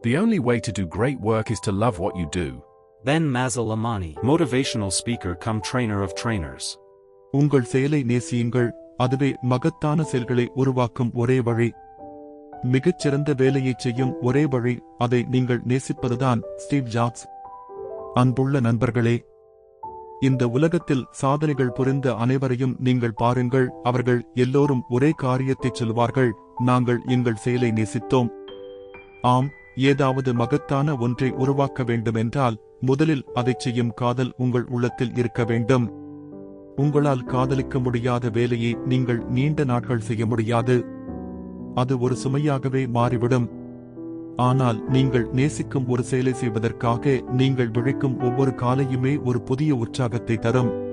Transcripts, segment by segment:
The only way to do great work is to love what you do. Ben Mazal Amani, motivational speaker come trainer of trainers. உங்கள் செயலை நேசியுங்கள் அதுவே மகத்தான செயல்களை உருவாக்கும் ஒரே வழி மிகச்சிறந்த வேலையைச் செய்யும் ஒரே வழி அதை நீங்கள் நேசிப்பதுதான் ஸ்டீவ் ஜாப்ஸ் அன்புள்ள நண்பர்களே இந்த உலகத்தில் சாதனைகள் புரிந்த அனைவரையும் நீங்கள் பாருங்கள் அவர்கள் எல்லோரும் ஒரே காரியத்தைச் சொல்வார்கள் நாங்கள் எங்கள் செயலை நேசித்தோம் ஆம் ஏதாவது மகத்தான ஒன்றை உருவாக்க வேண்டுமென்றால் முதலில் அதைச் செய்யும் காதல் உங்கள் உள்ளத்தில் இருக்க வேண்டும். உங்களால் காதலிக்க முடியாத வேலையை நீங்கள் நீண்ட நாட்கள் செய்ய முடியாது. அது ஒரு சுமையாகவே மாறிவிடும். ஆனால் நீங்கள் நேசிக்கும் ஒரு செயலை செய்வதற்காக நீங்கள் விழைக்கும் ஒவ்வொரு காலையுமே ஒரு புதிய உற்சாகத்தை தரும்.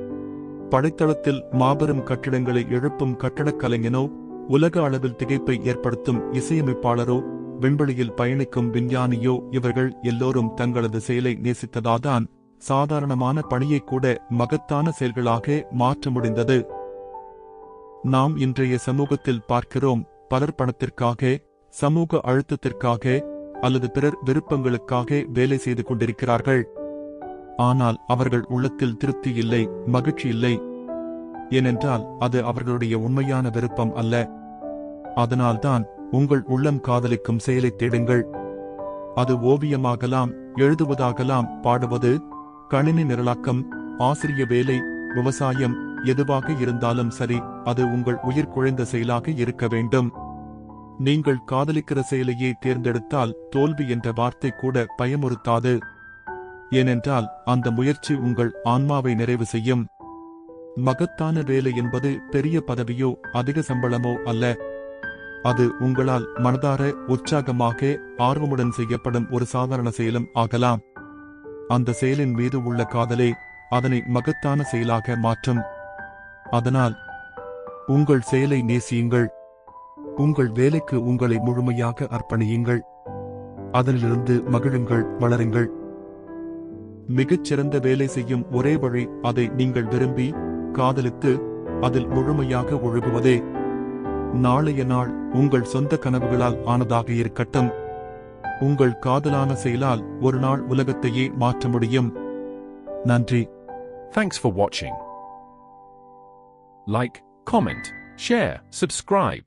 படைத்தளத்தில் மாபெரும் கட்டிடங்களை எழுப்பும் கட்டடக் கலைஞனோ உலக அளவில் திகைப்பை ஏற்படுத்தும் இசையமைப்பாளரோ விண்வெளியில் பயணிக்கும் விஞ்ஞானியோ இவர்கள் எல்லோரும் தங்களது செயலை நேசித்ததாதான் சாதாரணமான பணியை கூட மகத்தான செயல்களாக மாற்ற முடிந்தது. நாம் இன்றைய சமூகத்தில் பார்க்கிறோம் பலர் பணத்திற்காக சமூக அழுத்தத்திற்காக அல்லது பிறர் விருப்பங்களுக்காக வேலை செய்து கொண்டிருக்கிறார்கள். ஆனால் அவர்கள் உள்ளத்தில் திருப்தி இல்லை மகிழ்ச்சி இல்லை. ஏனென்றால் அது அவர்களுடைய உண்மையான விருப்பம் அல்ல. அதனால்தான் உங்கள் உள்ளம் காதலிக்கும் செயலை தேடுங்கள். அது ஓவியமாகலாம் எழுதுவதாகலாம் பாடுவது கணினி நிரலாக்கம் ஆசிரிய வேலை விவசாயம் எதுவாக இருந்தாலும் சரி அது உங்கள் உயிர் குழைந்த செயலாக இருக்க வேண்டும். நீங்கள் காதலிக்கிற செயலையே தேர்ந்தெடுத்தால் தோல்வி என்ற வார்த்தை கூட பயமுறுத்தாது. ஏனென்றால் அந்த முயற்சி உங்கள் ஆன்மாவை நிறைவு செய்யும். மகத்தான வேலை என்பது பெரிய பதவியோ அதிக சம்பளமோ அல்ல. அது உங்களால் மனதார உற்சாகமாக ஆர்வமுடன் செய்யப்படும் ஒரு சாதாரண செயலும் ஆகலாம். அந்த செயலின் மீது உள்ள காதலே அதனை மகத்தான செயலாக மாற்றும். அதனால் உங்கள் செயலை நேசியுங்கள். உங்கள் வேலைக்கு உங்களை முழுமையாக அர்ப்பணியுங்கள். அதனிலிருந்து மகிழுங்கள் வளருங்கள். மிகச்சிறந்த வேலை செய்யும் ஒரே வழி அதை நீங்கள் விரும்பி காதலித்து அதில் முழுமையாக ஒழுகுவதே. நாளைய நாள் உங்கள் சொந்த கனவுகளால் ஆனதாக இருக்கட்டும். உங்கள் காதலான செயலால் ஒரு நாள் உலகத்தையே மாற்ற முடியும். நன்றி. தேங்க்ஸ் ஃபார் வாட்சிங் லைக் காமெண்ட் ஷேர் சப்ஸ்கிரைப்